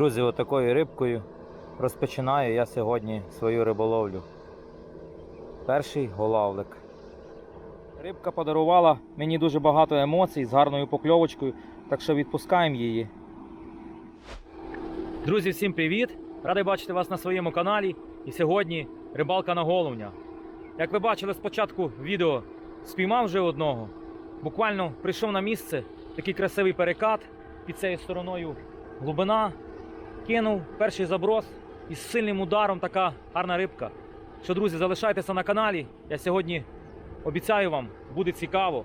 Друзі, отакою рибкою розпочинаю я сьогодні свою риболовлю. Перший голавлик. Рибка подарувала мені дуже багато емоцій з гарною покльовочкою, так що відпускаємо її. Друзі, всім привіт! Радий бачити вас на своєму каналі. І сьогодні рибалка на головня. Як ви бачили спочатку відео, спіймав вже одного. Буквально прийшов на місце, такий красивий перекат під цією стороною глибина. Кинув перший заброс із сильним ударом така гарна рибка. Що, друзі, залишайтеся на каналі. Я сьогодні обіцяю вам, буде цікаво.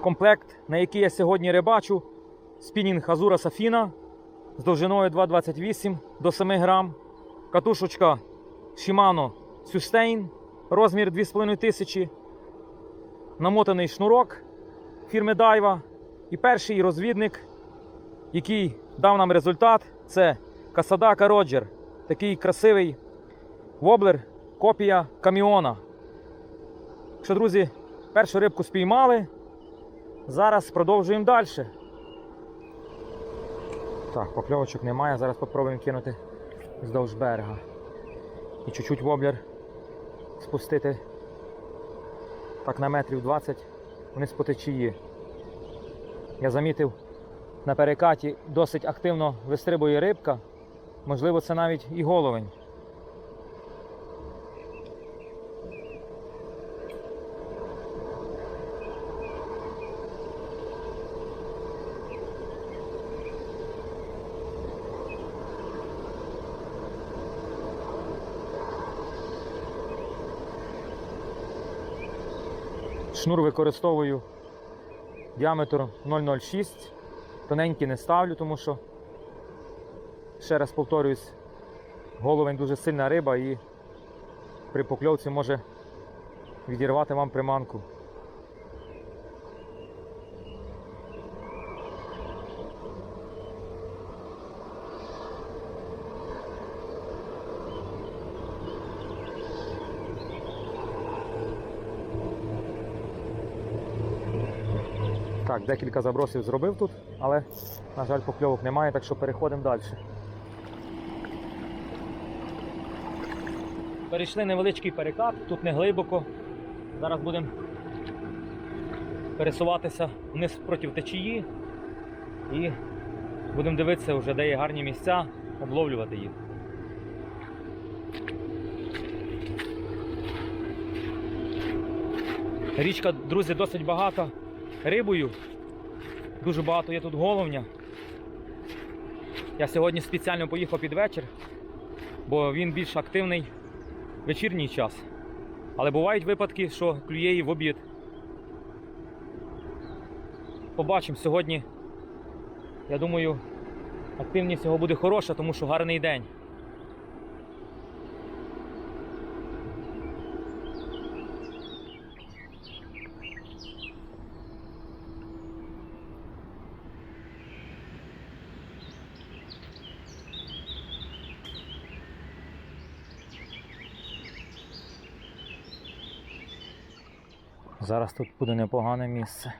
Комплект, на який я сьогодні рибачу, спінінг Азура Сафіна з довжиною 2,28 до 7 грам. Катушечка Shimano Sustain, розмір 2500. Намотаний шнурок фірми Daiwa. І перший розвідник, який дав нам результат, це Касадака Роджер. Такий красивий воблер, копія каміона. Що, друзі, першу рибку спіймали. Зараз продовжуємо далі. Так, покльовочок немає. Зараз спробуємо кинути вздовж берега. І чуть-чуть воблер спустити так на метрів 20 вниз по течії. Я замітив, на перекаті досить активно вистрибує рибка. Можливо, це навіть і головень. Шнур використовую діаметр 0,06. Тоненький не ставлю, тому що, ще раз повторююсь, головень дуже сильна риба і при покльовці може відірвати вам приманку. Так, декілька забросів зробив тут, але, на жаль, покльовок немає, так що переходимо далі. Перейшли невеличкий перекат, тут не глибоко. Зараз будемо пересуватися вниз проти течії і будемо дивитися вже, де є гарні місця, обловлювати їх. Річка, друзі, досить багата рибою. Дуже багато є тут головня. Я сьогодні спеціально поїхав під вечір, бо він більш активний в вечірній час. Але бувають випадки, що клює і в обід. Побачимо сьогодні. Я думаю, активність його буде хороша, тому що гарний день. Зараз тут буде непогане місце.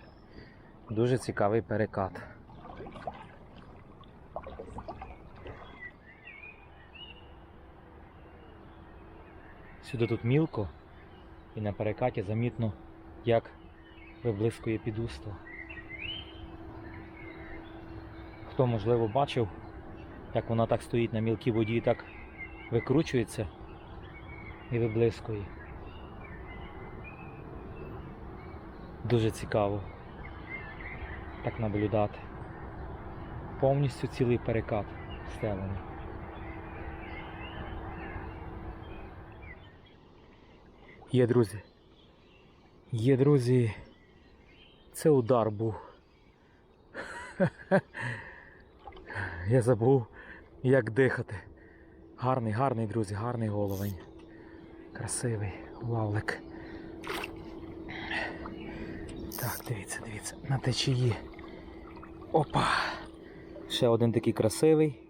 Дуже цікавий перекат. Сюди тут мілко і на перекаті замітно, як виблискує підуство. Хто, можливо, бачив, як вона так стоїть на мілкій воді і так викручується і виблискує. Дуже цікаво так наблюдати. Повністю цілий перекат стелений. Є, друзі. Є, друзі. Це удар був. Я забув, як дихати. Гарний, гарний, друзі, гарний головень. Красивий лавлик. Дивіться, дивіться, на течії. Опа! Ще один такий красивий.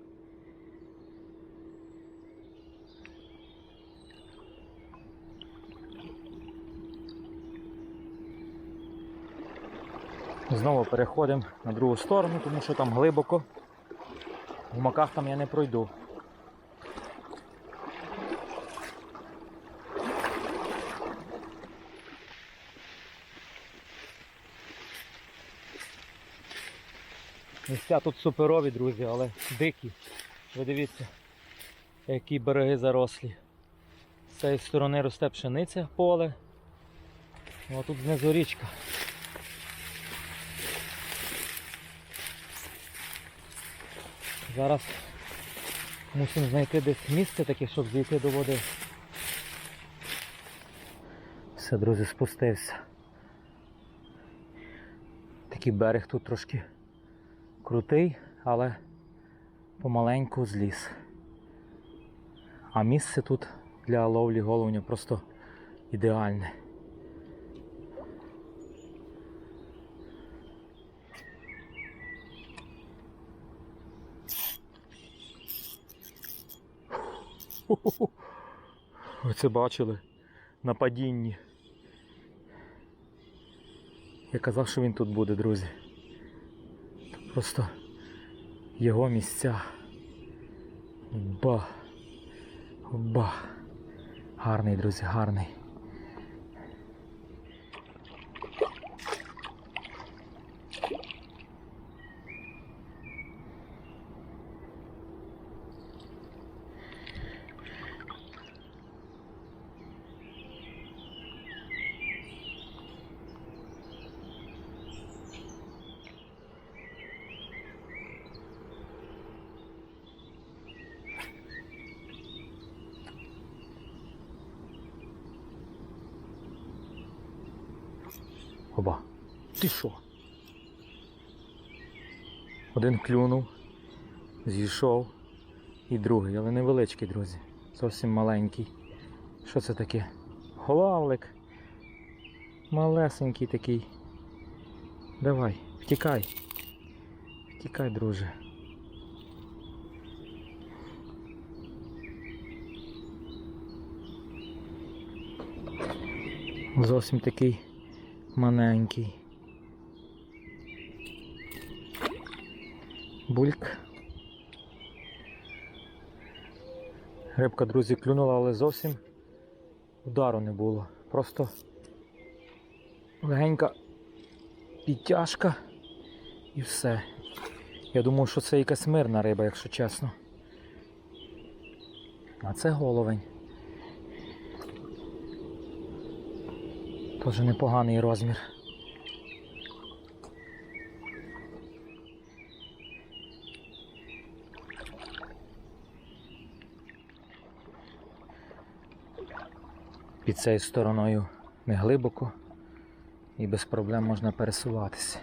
Знову переходимо на другу сторону, тому що там глибоко. В маках там я не пройду. Місця тут суперові, друзі, але дикі. Ви дивіться, які береги зарослі. З цієї сторони росте пшениця поле. Ну, А тут знизу річка. Зараз мусимо знайти десь місце таке, щоб зійти до води. Все, друзі, спустився. Такий берег тут трошки крутий, але помаленьку зліз. А місце тут для ловлі головня просто ідеальне. Ви це бачили на падінні. Я казав, що він тут буде, друзі. Просто його місця. Ба. Ба. Гарний, друзі, гарний. Оба. Ти що? Один клюнув, зійшов і другий, але невеличкий, друзі. Зовсім маленький. Що це таке? Голавлик. Малесенький такий. Давай, втікай. Втікай, друже. Зовсім такий маленький. Бульк. Рибка, друзі, клюнула, але зовсім удару не було. Просто легенька підтяжка і все. Я думав, що це якась мирна риба, якщо чесно. А це головень. Теж непоганий розмір. Під цією стороною не глибоко і без проблем можна пересуватися.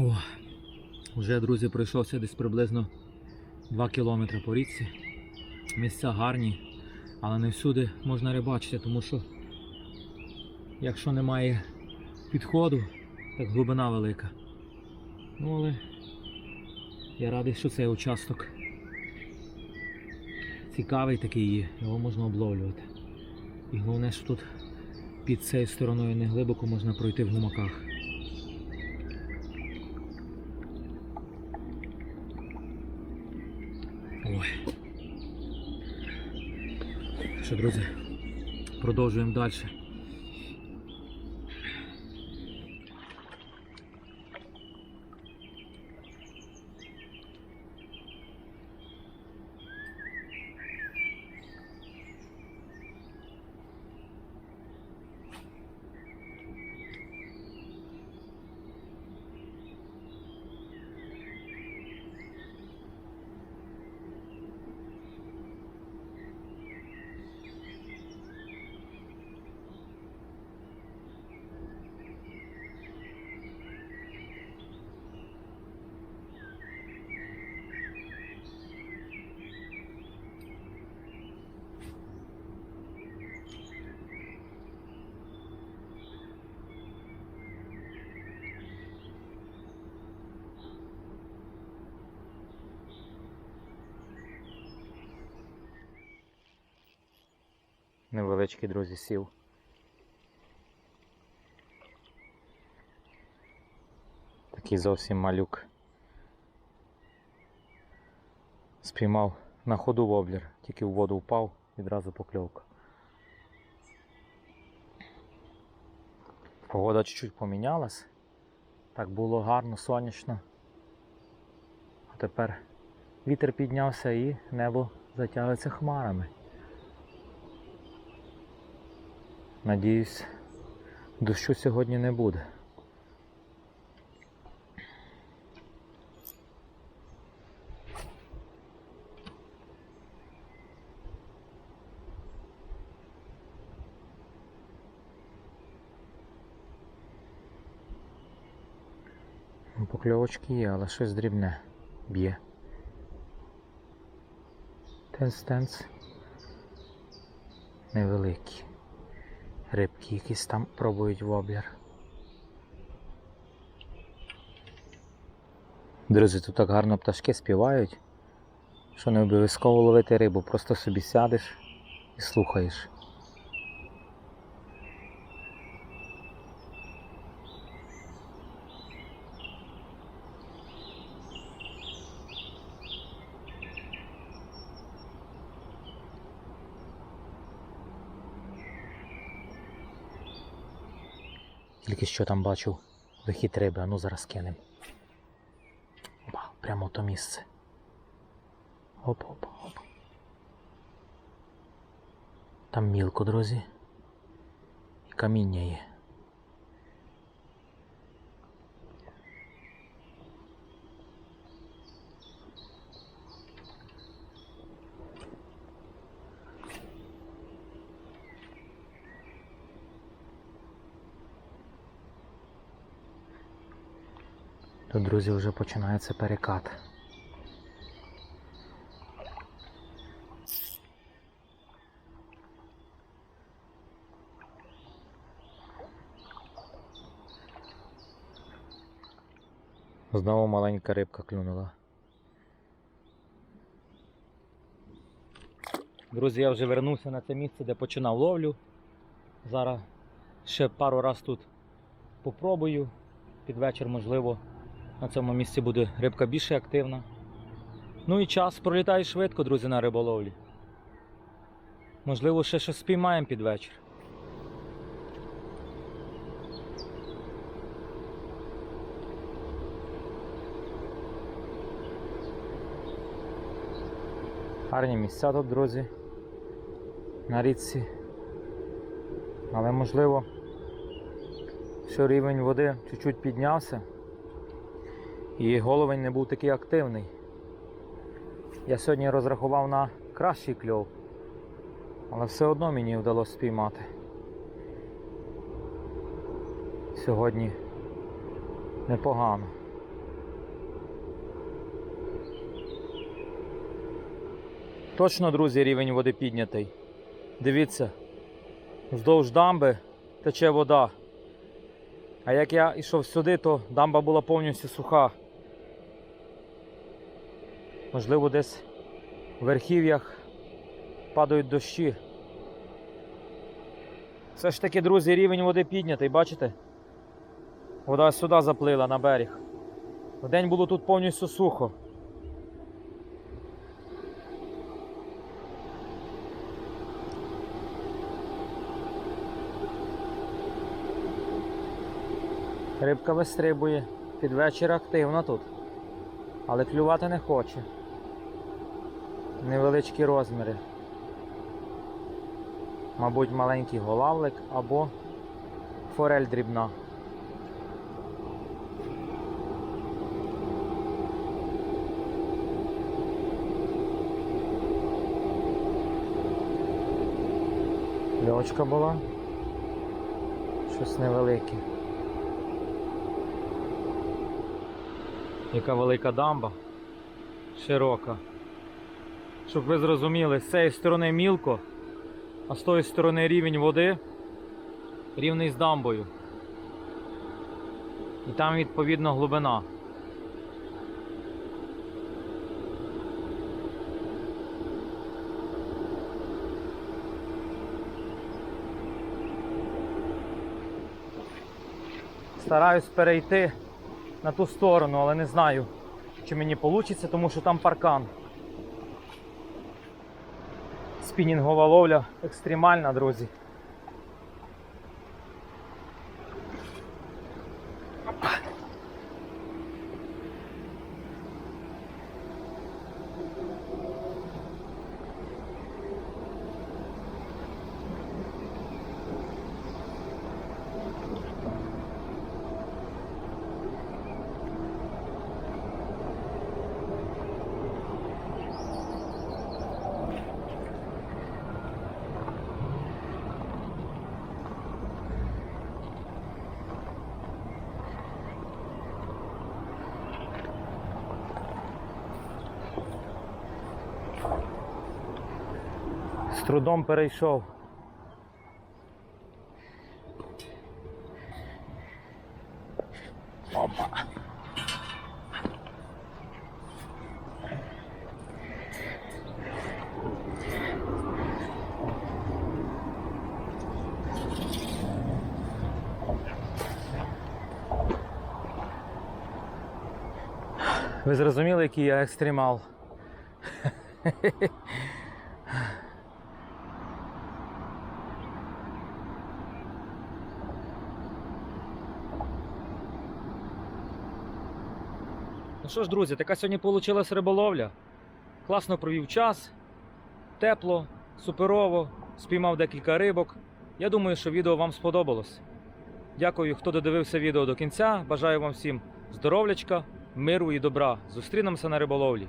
О, вже, друзі, пройшовся десь приблизно 2 кілометри по річці. Місця гарні, але не всюди можна рибачити, тому що якщо немає підходу, так глибина велика. Ну але я радий, що цей участок цікавий такий є, його можна обловлювати. І головне, що тут під цією стороною не глибоко можна пройти в гумаках. Ой. Що, друзі, продовжуємо далі. Невеличкий, друзі, сів. Такий зовсім малюк. Спіймав на ходу воблер, тільки в воду впав, відразу покльовка. Погода чуть-чуть помінялась. Так було гарно, сонячно. А тепер вітер піднявся і небо затягується хмарами. Надіюсь, дощу сьогодні не буде. Ну, Покльовочки є, але щось дрібне б'є. Тенс-тенс. Невеликі. Рибки якісь там пробують воблер. Друзі, тут так гарно пташки співають, що не обов'язково ловити рибу, просто собі сядеш і слухаєш. Тільки що там бачив вихід риби, а ну зараз кинем. Опа, прямо то місце. Оп, оп, оп. Там мілко, друзі. І каміння є. Друзі, вже починається перекат. Знову маленька рибка клюнула. Друзі, я вже вернувся на це місце, де починав ловлю. Зараз ще пару раз тут попробую. Під вечір, можливо, на цьому місці буде рибка більше активна. Ну і час пролітає швидко, друзі, на риболовлі. Можливо, ще щось спіймаємо під вечір. Гарні місця тут, друзі. На річці. Але можливо, що рівень води чуть-чуть піднявся. І головень не був такий активний. Я сьогодні розрахував на кращий кльов, але все одно мені вдалося спіймати. Сьогодні непогано. Точно, друзі, рівень води піднятий. Дивіться, вздовж дамби тече вода. А як я йшов сюди, то дамба була повністю суха. Можливо, десь в верхів'ях падають дощі. Все ж таки, друзі, рівень води піднятий, бачите? Вода сюди заплила на берег. Вдень було тут повністю сухо. Рибка вистрибує, під вечір активна тут, але клювати не хоче. Невеличкі розміри. Мабуть, маленький голавлик або форель дрібна. Льочка була. Щось невелике. Яка велика дамба, широка щоб ви зрозуміли, з цієї сторони мілко, а з тої сторони рівень води рівний з дамбою. І там відповідно глибина. Стараюсь перейти на ту сторону, але не знаю, чи мені вийде, тому що там паркан. Спінінгова ловля екстремальна, друзі. З трудом перейшов. Опа. Ви зрозуміли, який я екстремал? Що ж, друзі, така сьогодні вийшла риболовля. Класно провів час, тепло, суперово, спіймав декілька рибок. Я думаю, що відео вам сподобалось. Дякую, хто додивився відео до кінця. Бажаю вам всім здоров'ячка, миру і добра. Зустрінемося на риболовлі.